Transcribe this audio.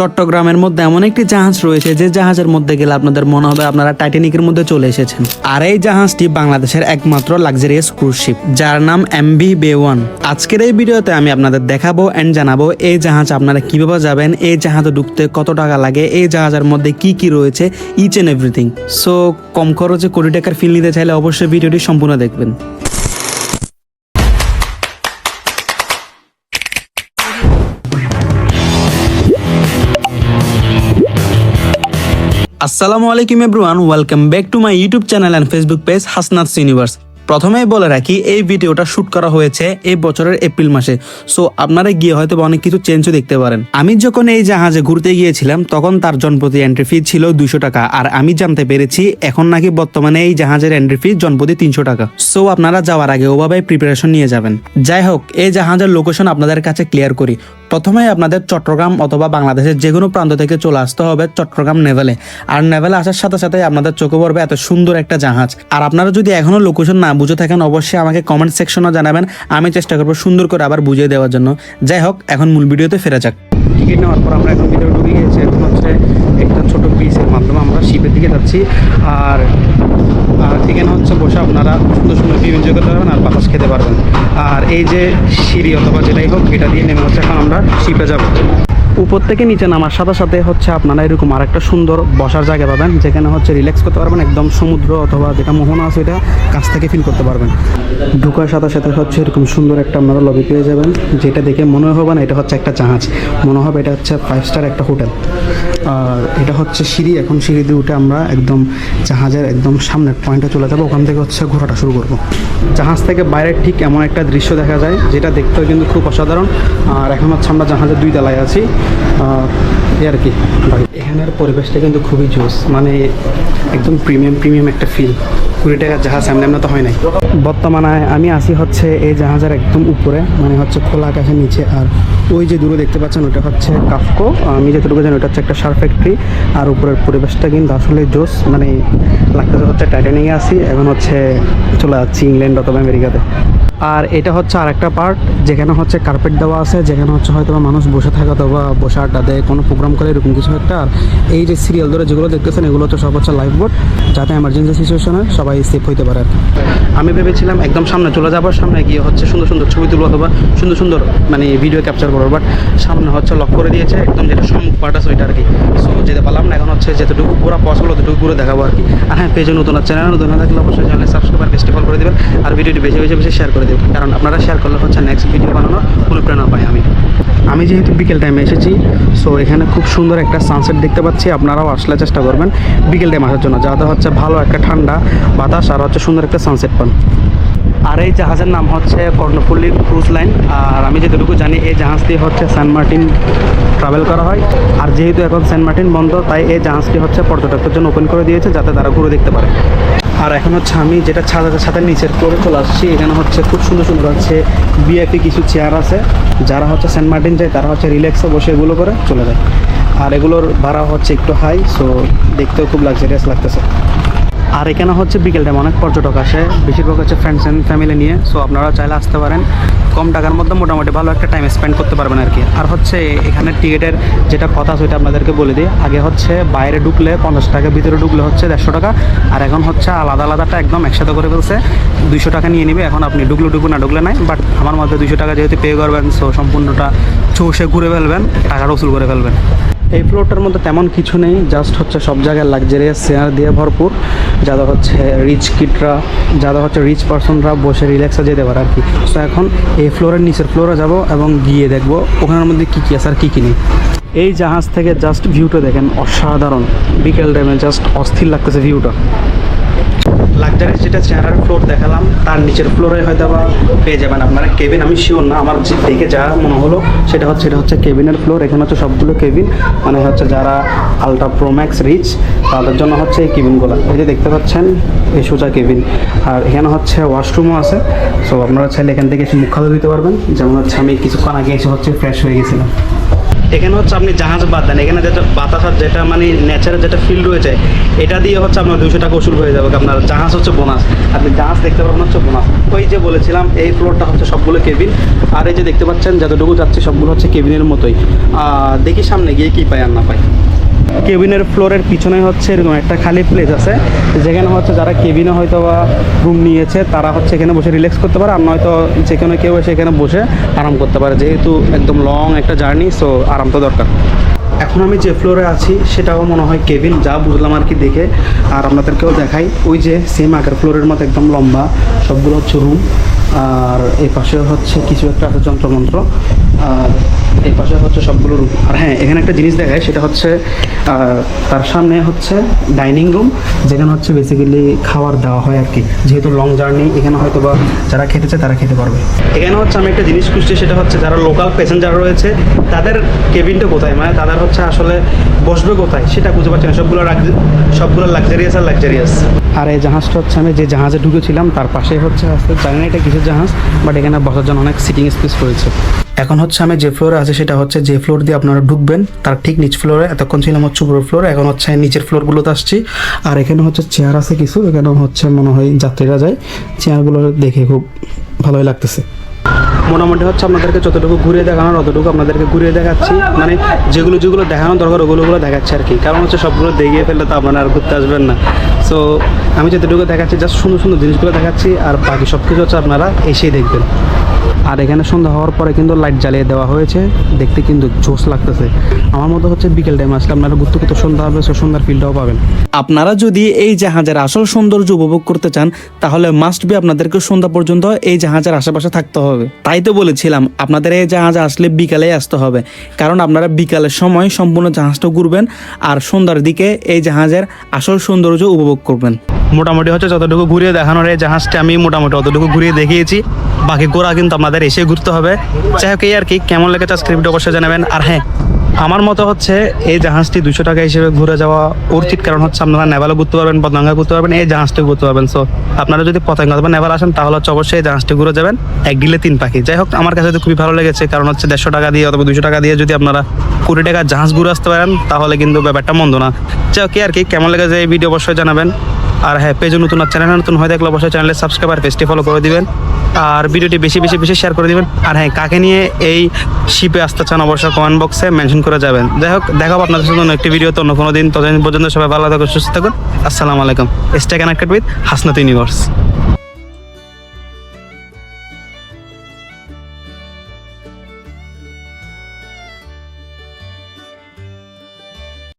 চট্টগ্রামের মধ্যে এমন একটি জাহাজ রয়েছে যে জাহাজের মধ্যে গেলে আপনাদের মনে হবে আপনারা টাইটানিকের মধ্যে চলে এসেছেন। আর এই জাহাজটি বাংলাদেশের একমাত্র লাক্সারিয়াস ক্রুজ শিপ, যার নাম এমবি বে ওয়ান। আজকের এই ভিডিওতে আমি আপনাদের দেখাবো এন্ড জানাব এই জাহাজ আপনারা কীভাবে যাবেন, এই জাহাজে ঢুকতে কত টাকা লাগে, এই জাহাজের মধ্যে কি কি রয়েছে ইচ এন্ড এভরিথিং সো কম খরচে কোটি টাকার ফিল নিতে চাইলে অবশ্যই ভিডিওটি সম্পূর্ণ দেখবেন। আসসালামু আলাইকুম everyone, welcome back to my YouTube channel and Facebook page Hasnat universe. প্রথমেই বলে রাখি, এই ভিডিওটা শুট করা হয়েছে এই বছরের এপ্রিল মাসে। সো, আপনারা গিয়ে হয়তো অনেক কিছু চেঞ্জও দেখতে পারেন। আমি যখন এই জাহাজে ঘুরতে গিয়েছিলাম, তখন তার জনপ্রতি এন্ট্রি ফি ছিল দুইশো টাকা। আর আমি জানতে পেরেছি, এখন নাকি বর্তমানে এই জাহাজের এন্ট্রি ফি জনপ্রতি তিনশো টাকা। সো, আপনারা যাওয়ার আগে ওভাবে প্রিপারেশন নিয়ে যাবেন। যাই হোক, এই জাহাজের লোকেশন আপনাদের কাছে ক্লিয়ার করি। প্রথমে আপনাদের চট্টগ্রাম অথবা বাংলাদেশের যে কোনো প্রান্ত থেকে চলে আসতে হবে চট্টগ্রাম নেভেলে। আর নেভেলে আসার সাথে সাথে আপনাদের চোখে পড়বে এত সুন্দর একটা জাহাজ। আর আপনারা যদি এখনও লোকেশন না বুঝে থাকেন, অবশ্যই আমাকে কমেন্ট সেকশনে জানাবেন। আমি চেষ্টা করব সুন্দর করে আবার বুঝিয়ে দেওয়ার জন্য। যাই হোক, এখন মূল ভিডিওতে ফেরা যাক। টিকিট নেওয়ার পর আমরা এখন ভিতরে ঢুকে গিয়েছি এখন হচ্ছে একটা ছোট ব্রিজের মাধ্যমে আমরা শিপের দিকে যাচ্ছি। আর এখানে হচ্ছে বসে আপনারা সুন্দর সুন্দর ভিউ এনজয় করতে পারবেন আর বাতাস খেতে পারবেন। আর এই যে সিঁড়ি অথবা যেটাই হোক, এটা দিয়ে নেমে হচ্ছে এখন আমরা শিপে যাব। উপর থেকে নিচে নামার সাথে সাথে হচ্ছে আপনারা এরকম আর একটা সুন্দর বসার জায়গা পাবেন, যেখানে হচ্ছে রিল্যাক্স করতে পারবেন, একদম সমুদ্র অথবা যেটা মোহনা আছে এটা কাছ থেকে ফিল করতে পারবেন। ঢুকার সাথে সাথে হচ্ছে এরকম সুন্দর একটা আপনারা লবি পেয়ে যাবেন, যেটা দেখে মনে হবে না, এটা হচ্ছে একটা জাহাজ। মনে হবে এটা হচ্ছে ফাইভ স্টার একটা হোটেল আর এটা হচ্ছে সিঁড়ি, এখন সিঁড়ি দিয়ে উঠে আমরা একদম জাহাজের একদম সামনের পয়েন্টে চলে যাব, ওখান থেকে হচ্ছে ঘোরাটা শুরু করব। জাহাজ থেকে বাইরে ঠিক এমন একটা দৃশ্য দেখা যায়, যেটা দেখতেও কিন্তু খুব অসাধারণ। আর এখন হচ্ছে আমরা জাহাজের দুই তলায় আছি। এই আর কি। এখানের পরিবেশটা কিন্তু খুবই জোস মানে একদম প্রিমিয়াম প্রিমিয়াম একটা ফিল কুড়ি টাকার জাহাজ সামনে আমরা তো হয় নাই। বর্তমানে আমি আসি হচ্ছে এই জাহাজের একদম উপরে মানে হচ্ছে খোলা আকাশের নিচে। আর ওই যে দূরে দেখতে পাচ্ছেন, ওটা হচ্ছে কাফকো। আমি যতটুকু জানি, ওটা হচ্ছে একটা সার ফ্যাক্টরি আর উপরের পরিবেশটা কিন্তু আসলে জোস মানে লাগতেছে হচ্ছে টাইটানিকে আসি এখন হচ্ছে চলে যাচ্ছি ইংল্যান্ড অথবা আমেরিকাতে। আর এটা হচ্ছে আরেকটা পার্ট যেখানে হচ্ছে কার্পেট দেওয়া আছে, যেখানে হচ্ছে হয়তো মানুষ বসে থাকে অথবা বসে আড্ডা দেয়, কোনো প্রোগ্রাম করে, এরকম কিছু একটা। আর এই যে সিরিয়াল ধরে যেগুলো দেখতেছেন, এগুলো হচ্ছে সব হচ্ছে লাইফ বোট যাতে এমার্জেন্সি সিচুয়েশনে সবাই সেফ হইতে পারে আর। আমি ভেবেছিলাম একদম সামনে চলে যাব, সামনে গিয়ে হচ্ছে সুন্দর সুন্দর ছবি তুলবো অথবা সুন্দর সুন্দর মানে ভিডিও ক্যাপচার করব বাট সামনে হচ্ছে লক করে দিয়েছে, একদম যেটা সম্মুখ পার্ট আছে ওইটা আর কি। সো যেতে পারলাম না, এখন হচ্ছে যেতটুকু পুরো পসিবল অতটুকু পুরো দেখাবো আর কি। আর হ্যাঁ পেজে নতুন চ্যানেল নতুন না থাকলে অবশ্যই চ্যানেল সাবস্ক্রাইব আর ফলো করে দেবেন, আর ভিডিওটি বেশি বেশি বেশি শেয়ার করে দেবেন, কারণ আপনারা শেয়ার করলে হচ্ছে নেক্সট ভিডিও বানানোর অনুপ্রেরণা পাই আমি। আমি যেহেতু বিকেল টাইমে এসেছি সো এখানে খুব সুন্দর একটা সানসেট দেখতে পাচ্ছি। আপনারাও আসলে চেষ্টা করবেন বিকেল টাইম আসার জন্য। যাতে হচ্ছে ভালো একটা ঠান্ডা বাতাস আর হচ্ছে সুন্দর একটা সানসেট পান। আর এই জাহাজের নাম হচ্ছে কর্ণফুল্লি ক্রুজ লাইন আর আমি যেটুকু জানি, এই জাহাজটি হচ্ছে সেন্ট মার্টিন ট্রাভেল করা হয়। আর যেহেতু এখন সেন্ট মার্টিন বন্ধ, তাই এই জাহাজটি হচ্ছে পর্যটকদের জন্য ওপেন করে দিয়েছে, যাতে তারা ঘুরে দেখতে পারে। আর এখন হচ্ছে আমি যেটা ছাদের ছাদের নিচের করে চলে আসছি, এখানে হচ্ছে খুব সুন্দর সুন্দর আছে বিআইপি কিছু চেয়ার আছে। যারা হচ্ছে সেন্ট মার্টিন যায়, তারা হচ্ছে রিল্যাক্সে বসে এগুলো করে চলে যায়। আর এগুলোর ভাড়া হচ্ছে একটু হাই সো দেখতেও খুব লাক্সারিয়াস লাগতেছে। আর এখানে হচ্ছে বিকেল টাইম অনেক পর্যটক আসে। বেশিরভাগ হচ্ছে ফ্রেন্ডস অ্যান্ড ফ্যামিলি নিয়ে। সো আপনারা চাইলে আসতে পারেন। কম টাকার মধ্যে মোটামুটি ভালো একটা টাইম স্পেন্ড করতে পারবেন আর কি। আর হচ্ছে, এখানে টিকিটের যেটা কথা, সেটা আপনাদেরকে বলে দিই। আগে হচ্ছে, বাইরে ঢুকলে পঞ্চাশ টাকা, ভিতরে ঢুকলে হচ্ছে দেড়শো টাকা। আর এখন হচ্ছে, আলাদা আলাদাটা একদম একসাথে করে ফেলছে। দুইশো টাকা নিয়ে নিবে। এখন আপনি ঢুকলে ঢুকু, না ঢুকলে নাই। বাট আমার মধ্যে দুইশো টাকা যেহেতু পে করবেন সো সম্পূর্ণটা চৌষে ঘুরে ফেলবেন টাকাটা উসুল করে ফেলবেন। এই ফ্লোরটার মধ্যে তেমন কিছু নেই জাস্ট হচ্ছে সব জায়গায় লাক্সারিয়াস চেয়ার দিয়ে ভরপুর। যারা হচ্ছে রিচ কিটরা যারা হচ্ছে রিচ পার্সনরা বসে রিল্যাক্সে যেতে পারে আর কি। তো এখন এই ফ্লোরের নিচের ফ্লোরে যাব এবং গিয়ে দেখব ওখানের মধ্যে কী কী আছে আর কী কী নেই। এই জাহাজ থেকে জাস্ট ভিউটা দেখেন অসাধারণ। বিকেল টাইমে জাস্ট অস্থির লাগতেছে ভিউটা লাক্সারি যেটা চেহারার ফ্লোর দেখালাম, তার নিচের ফ্লোরে হয়তো বা পেয়ে যাবেন আপনারা। কেবিন আমি শিওর না, আমার যে দেখে যা মনে হলো, সেটা হচ্ছে এটা হচ্ছে কেবিনের ফ্লোর এখানে হচ্ছে সবগুলো কেবিন মানে হচ্ছে যারা আলট্রা প্রোম্যাক্স রিচ তাদের জন্য হচ্ছে এই কেবিনগুলো এই যে দেখতে পাচ্ছেন, এই সোজা কেবিন আর এখানে হচ্ছে ওয়াশরুমও আছে সো আপনারা চাইলে এখান থেকে এসে মুখ খাওয়া দিতে পারবেন। যেমন হচ্ছে আমি কিছুক্ষণ আগে এসে হচ্ছে ফ্রেশ হয়ে গেছিলাম। এখানে হচ্ছে আপনি জাহাজ বাদ দেন। এখানে যেটা বাতাসার যেটা মানে ন্যাচারাল যেটা ফিল্ড রয়েছে, এটা দিয়ে হচ্ছে আপনার দুশো টাকা উসুল হয়ে যাবে। আপনার জাহাজ হচ্ছে বোনাস। আপনি জাহাজ দেখতে পারবেন হচ্ছে বোনাস। ওই যে বলেছিলাম, এই ফ্লোরটা হচ্ছে সবগুলো কেবিন আর এই যে দেখতে পাচ্ছেন, যতটুকু যাচ্ছে, সবগুলো হচ্ছে কেবিনের মতোই। দেখি সামনে গিয়ে কী পাই আর না পাই। কেবিনের ফ্লোরের পিছনে হচ্ছে এরকম একটা খালি প্লেস আছে। যেখানে হচ্ছে যারা কেবিনে হয়তো বা রুম নিয়েছে, তারা হচ্ছে এখানে বসে রিল্যাক্স করতে পারে, আর নয়তো যেখানে কেউ এসে এখানে বসে আরাম করতে পারে। যেহেতু একদম লং একটা জার্নি সো আরাম তো দরকার। এখন আমি যে ফ্লোরে আছি, সেটাও মনে হয় কেবিন, যা বুঝলাম আর কি দেখে। আর আপনাদেরকেও দেখাই, ওই যে সেম আগের ফ্লোরের মতো একদম লম্বা, সবগুলো হচ্ছে রুম আর এই পাশে হচ্ছে কিছু একটা আছে যন্ত্রমন্ত্র। আর এই পাশে হচ্ছে সবগুলো রুম। আর হ্যাঁ এখানে একটা জিনিস দেখায়, সেটা হচ্ছে তার সামনে হচ্ছে ডাইনিং রুম, যেখানে হচ্ছে বেসিক্যালি খাবার দেওয়া হয় আর কি। যেহেতু লং জার্নি এখানে হয়তো বা যারা খেতে চায় তারা খেতে পারবে। এখানে হচ্ছে আমি একটা জিনিস খুঁজছি, সেটা হচ্ছে যারা লোকাল প্যাসেঞ্জার রয়েছে, তাদের কেবিনটা কোথায়? মানে তাদের হচ্ছে আসলে বসবে কোথায়? সেটা বুঝতে পারছি না। সবগুলো সবগুলো লাক্সারিয়াস আর লাক্সারিয়াস আর এই জাহাজটা হচ্ছে আমি যে জাহাজে ঢুকেছিলাম, তার পাশে হচ্ছে জানি না এটা কিসের জাহাজ বাট এখানে বসার জন্য অনেক সিটিং স্পেস রয়েছে। এখন হচ্ছে আমি যে ফ্লোরে আছে সেটা হচ্ছে যে ফ্লোর দিয়ে আপনারা ঢুকবেন, তার ঠিক নিচ ফ্লোরে এতক্ষণ ছিলাম হচ্ছে উপরের ফ্লোরে এখন হচ্ছে নিচের ফ্লোরগুলোতে আসছি। আর এখানে হচ্ছে চেয়ার আছে কিছু, এখানে হচ্ছে মনে হয় যাত্রীরা যায়। চেয়ারগুলো দেখে খুব ভালোই লাগতেছে। মোটামুটি হচ্ছে আপনাদেরকে যতটুকু ঘুরিয়ে দেখানোর, অতটুকু আপনাদেরকে ঘুরিয়ে দেখাচ্ছি। মানে যেগুলো যেগুলো দেখানো দরকার, ওগুলো ওগুলো দেখাচ্ছি আর কি। কারণ হচ্ছে সবগুলো দেখিয়ে ফেললে তো আপনারা আর ঘুরতে আসবেন না। সো আমি যতটুকু দেখাচ্ছি জাস্ট সুন্দর সুন্দর জিনিসগুলো দেখাচ্ছি, আর বাকি সব কিছু হচ্ছে আপনারা এসেই দেখবেন। আর এখানে সন্ধ্যা হওয়ার পরে কিন্তু লাইট জ্বালিয়ে দেওয়া হয়েছে, দেখতে কিন্তু জোশ লাগতেছে। আমার মতো হচ্ছে বিকেল টাইম আসলে আপনারা ঘুরতে ঘুরতে সন্ধ্যা হবে, সো সন্ধ্যার ফিলটাও পাবেন। আপনারা যদি এই জাহাজের আসল সৌন্দর্য উপভোগ করতে চান, তাহলে মাস্ট বি আপনাদেরকে সন্ধ্যা পর্যন্ত এই জাহাজের আশেপাশে থাকতে হবে। তাই তো বলেছিলাম, আপনাদের এই জাহাজে আসলে বিকালে আসতে হবে। কারণ আপনারা বিকালের সময় সম্পূর্ণ জাহাজটা ঘুরবেন, আর সন্ধ্যার দিকে এই জাহাজের আসল সৌন্দর্য উপভোগ করবেন। মোটামুটি হচ্ছে যতটুকু ঘুরিয়ে দেখানোর এই জাহাজটা আমি মোটামুটি অতটুকু ঘুরিয়ে দেখিয়েছি। বাকি গোড়া কিন্তু আপনাদের এসে ঘুরতে হবে। যাই হোক, এই আর কি, কেমন লেগেছে স্ক্রিপ্ট অবশ্যই জানাবেন। আর হ্যাঁ আমার মতো হচ্ছে এই জাহাজটি দুশো টাকা হিসেবে ঘুরে যাওয়া উচিত। কারণ হচ্ছে আপনারা নেভালও ঘুরতে পারবেন পতঙ্গা ঘুরতে পারবেন, এই জাহাজটি ঘুরতে পারবেন। সো আপনারা যদি পতঙ্গা অথবা নেভাল আসেন, তাহলে হচ্ছে অবশ্যই এই জাহাজটি ঘুরে যাবেন। এক গিলে তিন পাখি। যাই হোক, আমার কাছে তো খুবই ভালো লেগেছে। কারণ হচ্ছে দেড়শো টাকা দিয়ে অথবা দুশো টাকা দিয়ে যদি আপনারা কুড়ি টাকার জাহাজ ঘুরে আসতে পারেন, তাহলে কিন্তু ব্যাপারটা মন্দ না। যাই হোক আর কি, কেমন লেগেছে এই ভিডিও অবশ্যই জানাবেন। আর হ্যাঁ পেজে নতুন আর চ্যানেল নতুন হয়ে দেখলে অবশ্যই চ্যানেলের সাবস্ক্রাইব আর পেজটি ফলো করে দিবেন। আর ভিডিওটি বেশি বেশি বেশি শেয়ার করে দিবেন। আর হ্যাঁ কাকে নিয়ে এই শিপে আসতে চান অবশ্যই কমেন্ট বক্সে মেনশন করে যাবেন। যাই হোক দেখাবো আপনাদের সাথে অন্য একটি ভিডিও তো অন্য কোনো দিন। ততদিন পর্যন্ত সবাই ভালো থাকুন, সুস্থ থাকুন। আসসালামু আলাইকুম। Stay connected with Hasnat universe